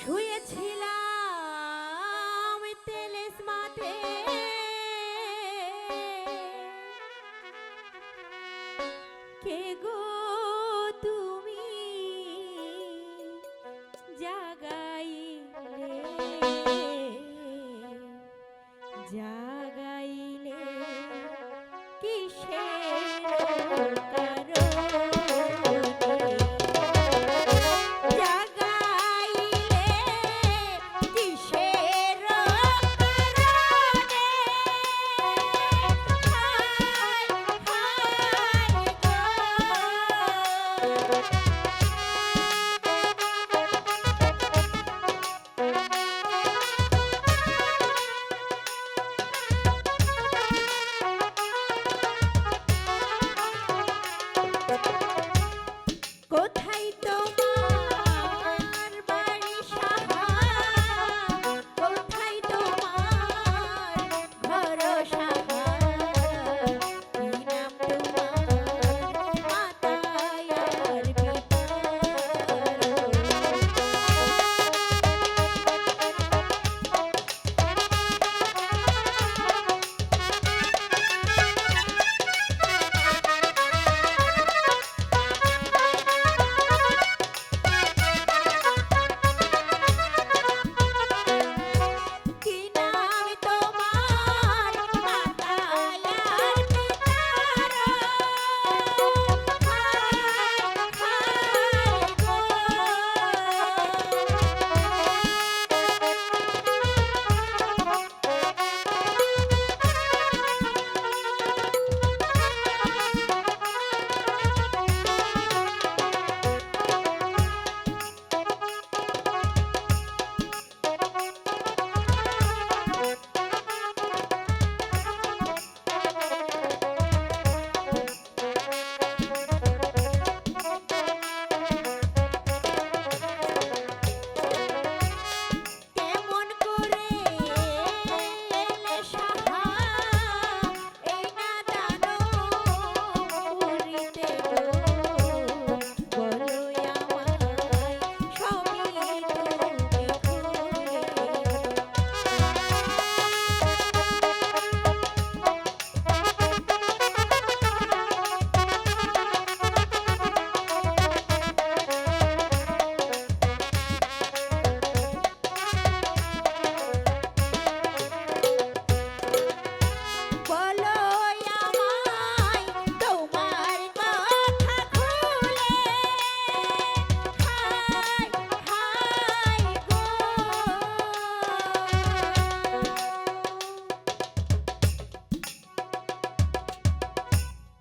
শুয়েছিলাম তেলেস মাঠে কে গো তুমি জাগাইলে? জাগাইলে হায়